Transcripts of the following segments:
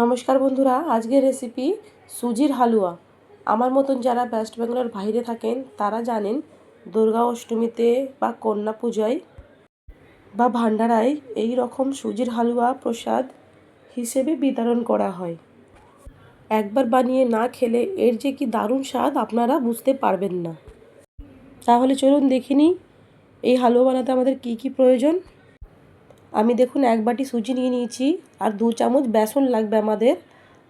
নমস্কার বন্ধুরা, আজকের রেসিপি সুজির হালুয়া। আমার মতন যারা ওয়েস্ট বেঙ্গলের বাইরে থাকেন, তারা জানেন দুর্গা অষ্টমীতে বা কন্যা পূজায় বা ভান্ডারায় এই রকম সুজির হালুয়া প্রসাদ হিসেবে বিতরণ করা হয়। একবার বানিয়ে না খেলে এর যে কি দারুণ স্বাদ আপনারা বুঝতে পারবেন না। তাহলে চলুন দেখিনি এই হালুয়া বানাতে আমাদের কি কি প্রয়োজন? আমি দেখুন এক বাটি সুজি নিয়ে নিয়েছি, আর দু চামচ বেসন লাগবে আমাদের,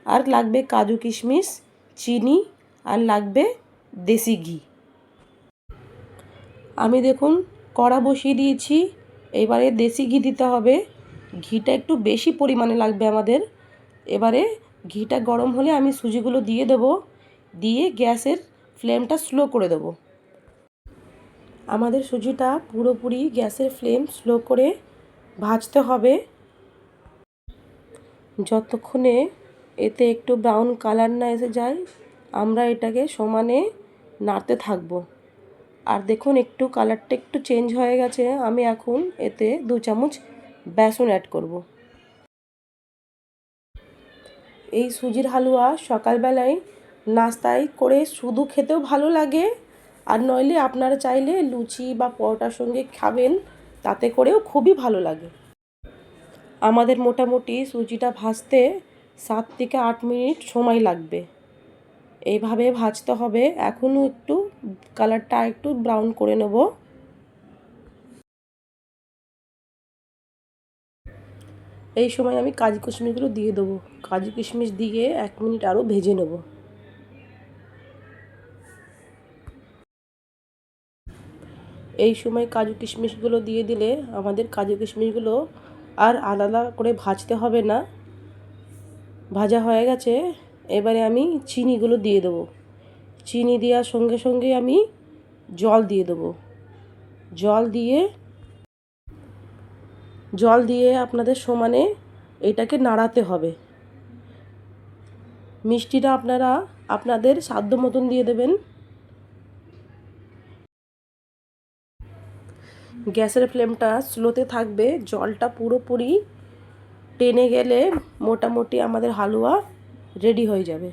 আর লাগবে কাজু কিশমিশ, চিনি, আর লাগবে দেশি ঘি। আমি দেখুন কড়া বসিয়ে দিয়েছি, এবারে দেশি ঘি দিতে হবে, ঘিটা একটু বেশি পরিমাণে লাগবে আমাদের, এবারে ঘিটা গরম হলে আমি সুজিগুলো দিয়ে দেব, দিয়ে গ্যাসের ফ্লেমটা স্লো করে দেব। আমাদের সুজিটা পুরোপুরি গ্যাসের ফ্লেম স্লো করে ভাজতে হবে। যতক্ষণে এতে একটু ব্রাউন কালার না এসে যায়, আমরা এটাকে সমানে নাড়তে থাকব। আর দেখুন, একটু কালারটা একটু চেঞ্জ হয়ে গেছে। আমি এখন এতে দু চামচ বেসন অ্যাড করব। এই সুজির হালুয়া সকালবেলায় নাস্তায় করে শুধু খেতেও ভালো লাগে। আর নইলে আপনারা চাইলে লুচি বা পরোটার সঙ্গে খাবেন। তাতে করেও খুবই ভালো লাগে। আমাদের মোটামুটি সুজিটা ভাজতে সাত থেকে আট মিনিট সময় লাগবে। এইভাবে ভাজতে হবে। এখনও একটু কালারটা একটু ব্রাউন করে নেব। এই সময় আমি কাজু কিশমিশগুলো দিয়ে দেবো। কাজু কিশমিশ দিয়ে এক মিনিট আরও ভেজে নেব। এই সময় কাজু কিশমিশগুলো দিয়ে দিলে আমাদের কাজু কিশমিশগুলো আর আলাদা করে ভাজতে হবে না। ভাজা হয়ে গেছে। এবারে আমি চিনিগুলো দিয়ে দেবো। চিনি দেওয়ার সঙ্গে সঙ্গে আমি জল দিয়ে দেবো। জল দিয়ে জল দিয়ে আপনাদের সমানে এটাকে নাড়াতে হবে। মিষ্টিটা আপনারা আপনাদের সাধ্য মতন দিয়ে দেবেন। গ্যাসের ফ্লেমটা স্লোতে থাকবে, জলটা পুরোপুরি টেনে গেলে মোটামুটি আমাদের হালুয়া রেডি হয়ে যাবে।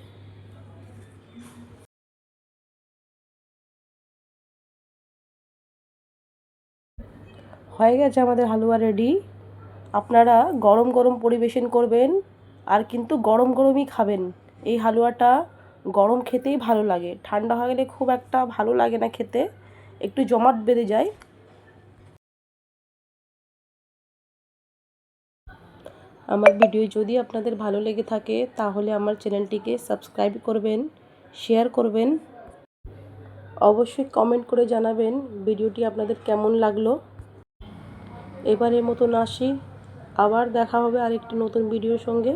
হয়ে গেছে আমাদের হালুয়া রেডি আপনারা গরম গরম পরিবেশন করবেন আর কিন্তু গরম গরমই খাবেন। এই হালুয়াটা গরম খেতেই ভালো লাগে। ঠান্ডা হয়ে গেলে খুব একটা ভালো লাগে না খেতে। একটু জমাট বেঁধে যায়। আমার ভিডিও যদি আপনাদের ভালো লেগে থাকে, তাহলে আমার চ্যানেলটিকে সাবস্ক্রাইব করবেন শেয়ার করবেন। অবশ্যই কমেন্ট করে জানাবেন ভিডিওটি আপনাদের কেমন লাগল। এবারের মতন আসি, আবার দেখা হবে আরেকটি নতুন ভিডিওর সঙ্গে।